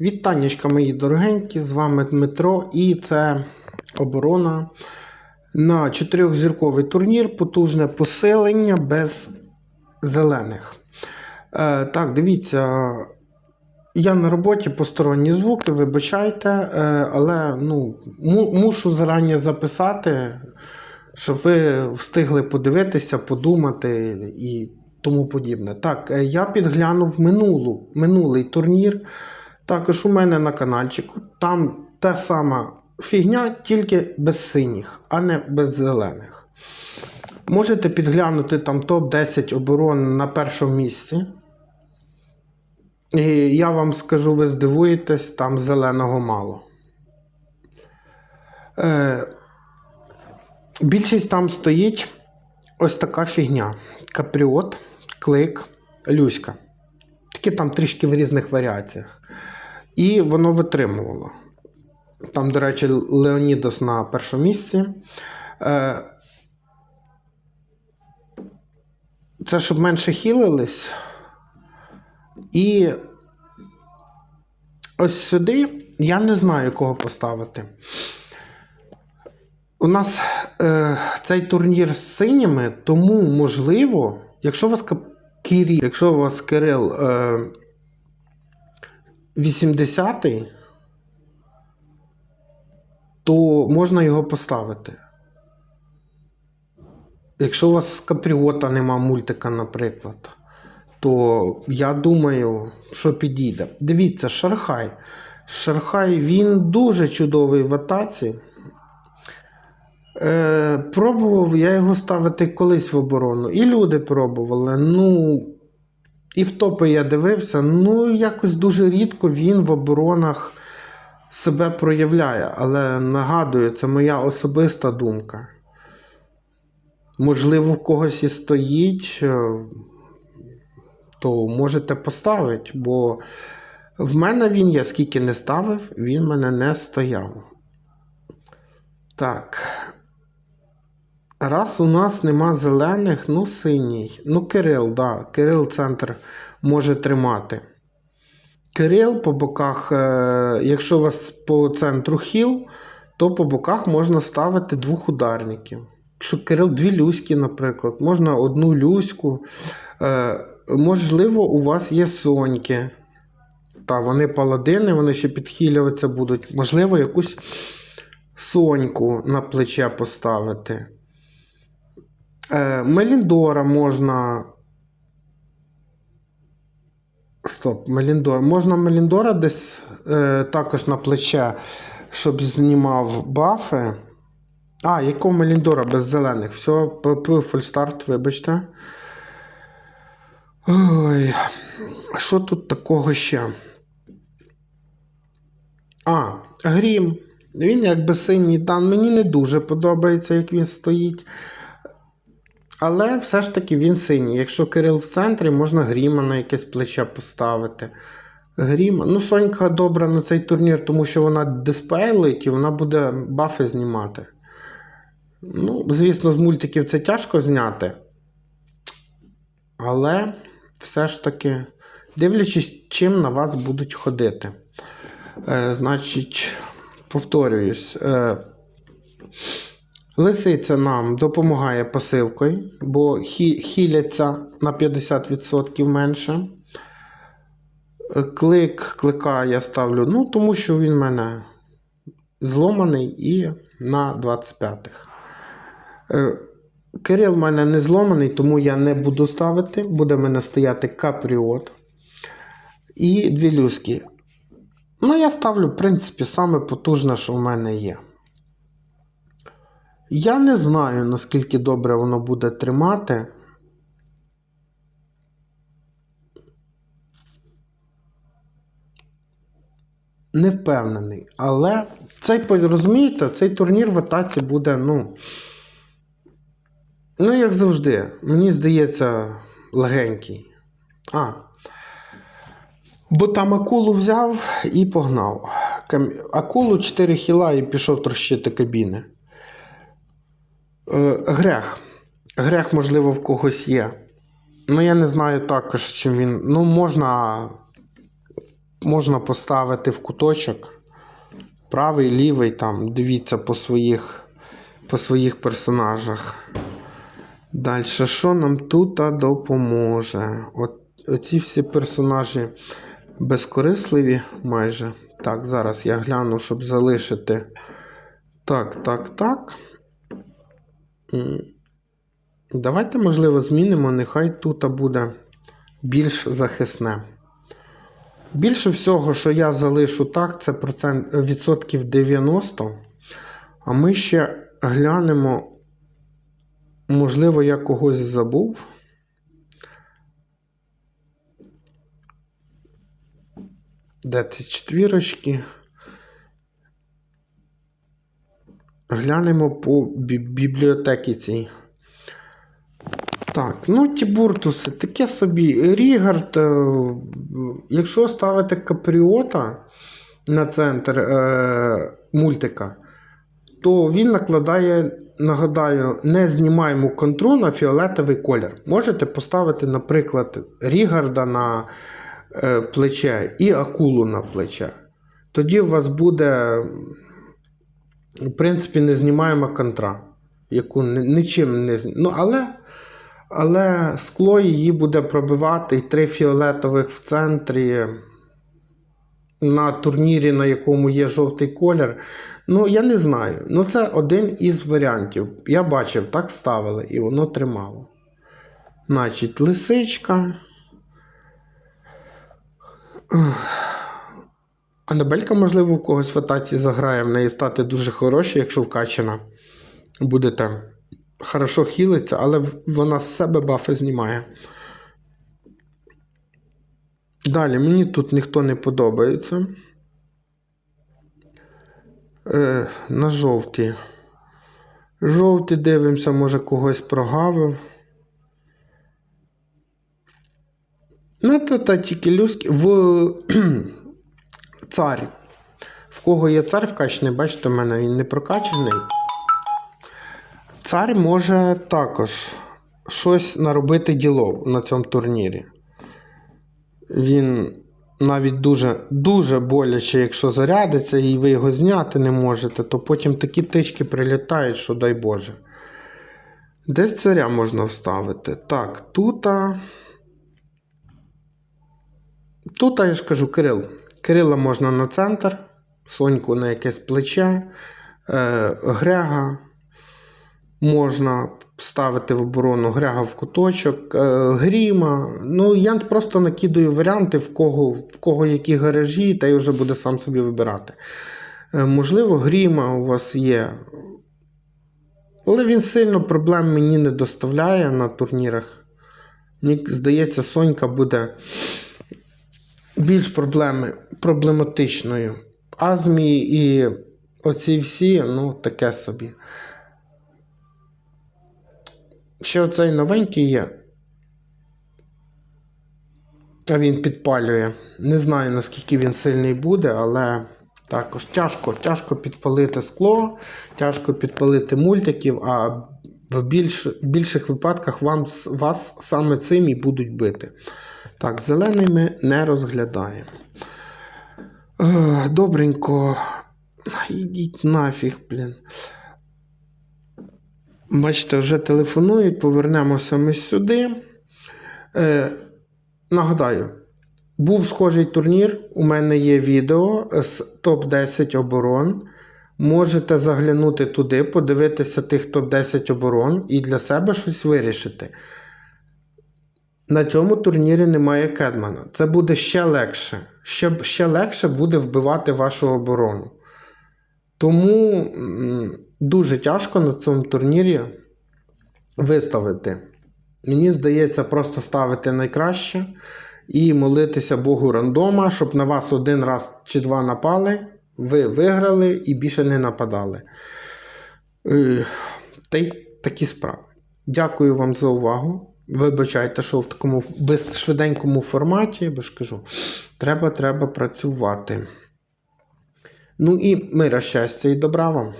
Вітаннячка, мої дорогенькі, з вами Дмитро, і це оборона на чотирьохзірковий турнір, потужне посилення без зелених. Е, так, дивіться, я на роботі посторонні звуки, вибачайте, е, але ну, му- мушу зарані записати, щоб ви встигли подивитися, подумати і тому подібне. Так, е, я підглянув минулу, минулий турнір. Також у мене на каналчику. Там та сама фігня, тільки без синіх, а не без зелених. Можете підглянути там топ-10 оборон на першому місці. І я вам скажу, ви здивуєтесь, там зеленого мало. Е, більшість там стоїть ось така фігня: Капріот, клик, Люська. Такі там трішки в різних варіаціях. І воно витримувало. Там, до речі, Леонідос на першому місці. Е, Це щоб менше хілились. І ось сюди я не знаю, кого поставити. У нас е, цей турнір з синіми, тому можливо, якщо у вас Кирил, якщо у вас Кирил е, 80-й, то можна його поставити. Якщо у вас Капріота нема мультика, наприклад, то я думаю, що підійде. Дивіться, Шархай. Шархай він дуже чудовий в атаці. Е, пробував я його ставити колись в оборону. І люди пробували. Ну, і в топи я дивився. Ну, якось дуже рідко він в оборонах себе проявляє. Але нагадую, це моя особиста думка. Можливо, в когось і стоїть, е, то можете поставити, бо в мене він є, скільки не ставив, він мене не стояв. Так. Раз у нас нема зелених, ну синій. Ну, Кирил, да. Кирил центр може тримати. Кирил по боках, е, якщо у вас по центру хіл, то по боках можна ставити двох ударників. Якщо Кирил дві люськи, наприклад, можна одну люську. Е, можливо, у вас є соньки. Та вони паладини, вони ще підхилюватися будуть. Можливо, якусь соньку на плече поставити. Е, Меліндора можна. Стоп, Меліндор. Можна Меліндора десь е, також на плече, щоб знімав бафи. А, якого Меліндора без зелених? Все, ПП фульстарт, вибачте. Ой, що тут такого ще? А, Грім. Він якби синій дан. Мені не дуже подобається, як він стоїть. Але все ж таки він синій. Якщо Кирил в центрі, можна Гріма на якесь плече поставити. Гріма. Ну, Сонька добра на цей турнір, тому що вона диспейлить і вона буде бафи знімати. Ну, звісно, з мультиків це тяжко зняти. Але все ж таки, дивлячись, чим на вас будуть ходити. Е, значить, повторююсь. Е, Лисиця нам допомагає пасивкою, бо хі, хіляться на 50% менше. Клик, клика я ставлю, ну, тому що він в мене зломаний і на 25-х. Е, Кирил в мене не зломаний, тому я не буду ставити. Буде в мене стояти капріот. І дві люски. Ну, я ставлю, в принципі, саме потужне, що в мене є. Я не знаю, наскільки добре воно буде тримати. Не впевнений. Але цей, розумієте, цей турнір в атаці буде, ну. Ну, як завжди, мені здається, легенький. А. Бо там акулу взяв і погнав. Акулу 4 хіла і пішов трощити кабіни. Е, грех. Грех, можливо, в когось є. Ну, я не знаю також, чим він. Ну, можна можна поставити в куточок. Правий, лівий, там, дивіться по своїх, по своїх персонажах. Далі, що нам тут допоможе? От, оці всі персонажі безкорисливі майже. Так, зараз я гляну, щоб залишити. Так, так, так. Давайте, можливо, змінимо. Нехай тут буде більш захисне. Більше всього, що я залишу так, це процент, відсотків 90. А ми ще глянемо, можливо, я когось забув. Де ці четвірочки? Глянемо по бі- бібліотекі цій. Так, ну Тібуртуси, таке собі. Рігард, е, якщо ставити капріота на центр е, мультика, то він накладає, нагадаю, не знімаємо контру на фіолетовий колір. Можете поставити, наприклад, Рігарда на е, плече і акулу на плече. Тоді у вас буде, в принципі, не знімаємо контра, яку нічим не Ну, але. Але скло її буде пробивати і три фіолетових в центрі на турнірі, на якому є жовтий колір. Ну, я не знаю. Ну, це один із варіантів. Я бачив, так ставили, і воно тримало. Значить, лисичка. Анабелька, можливо, у когось в атаці заграє, в неї стати дуже хороші, якщо вкачана. Будете хорошо хілиться, але вона з себе бафи знімає. Далі, мені тут ніхто не подобається. Е, на жовті. Жовті дивимося, може когось прогавив. Ну, то та тільки люськи. В царі. В кого є цар вкачаний, бачите, в мене він не прокачаний. Цар може також щось наробити діло на цьому турнірі. Він навіть дуже дуже боляче, якщо зарядиться і ви його зняти не можете, то потім такі тички прилітають, що дай Боже. Десь царя можна вставити. Так, тут. Тут, я ж кажу, Кирил. Кирила можна на центр, Соньку на якесь плече, е, Грега можна ставити в оборону Грега в куточок, е, Гріма. Ну, я просто накидаю варіанти, в кого, в кого які гаражі, та й вже буде сам собі вибирати. Е, можливо, Гріма у вас є. Але він сильно проблем мені не доставляє на турнірах. Мені здається, Сонька буде більш проблеми, проблематичною. Азмі і оці всі, ну, таке собі. Ще оцей новенький є. А він підпалює. Не знаю, наскільки він сильний буде, але також тяжко, тяжко підпалити скло, тяжко підпалити мультиків, а в, більш, в більших випадках вам, вас саме цим і будуть бити. Так, зелений ми не розглядаємо. Е, Добренько. Ідіть нафіг, блін. Бачите, вже телефонують, повернемося ми сюди. Е, нагадаю, був схожий турнір. У мене є відео з топ-10 оборон. Можете заглянути туди, подивитися тих топ-10 оборон і для себе щось вирішити. На цьому турнірі немає Кедмана. Це буде ще легше. Ще, ще легше буде вбивати вашу оборону. Тому дуже тяжко на цьому турнірі виставити. Мені здається, просто ставити найкраще і молитися Богу рандома, щоб на вас один раз чи два напали, ви виграли і більше не нападали. Е, Та й такі справи. Дякую вам за увагу. Вибачайте, що в такому швиденькому форматі, бо ж кажу, треба, треба працювати. Ну і мира, щастя і добра вам.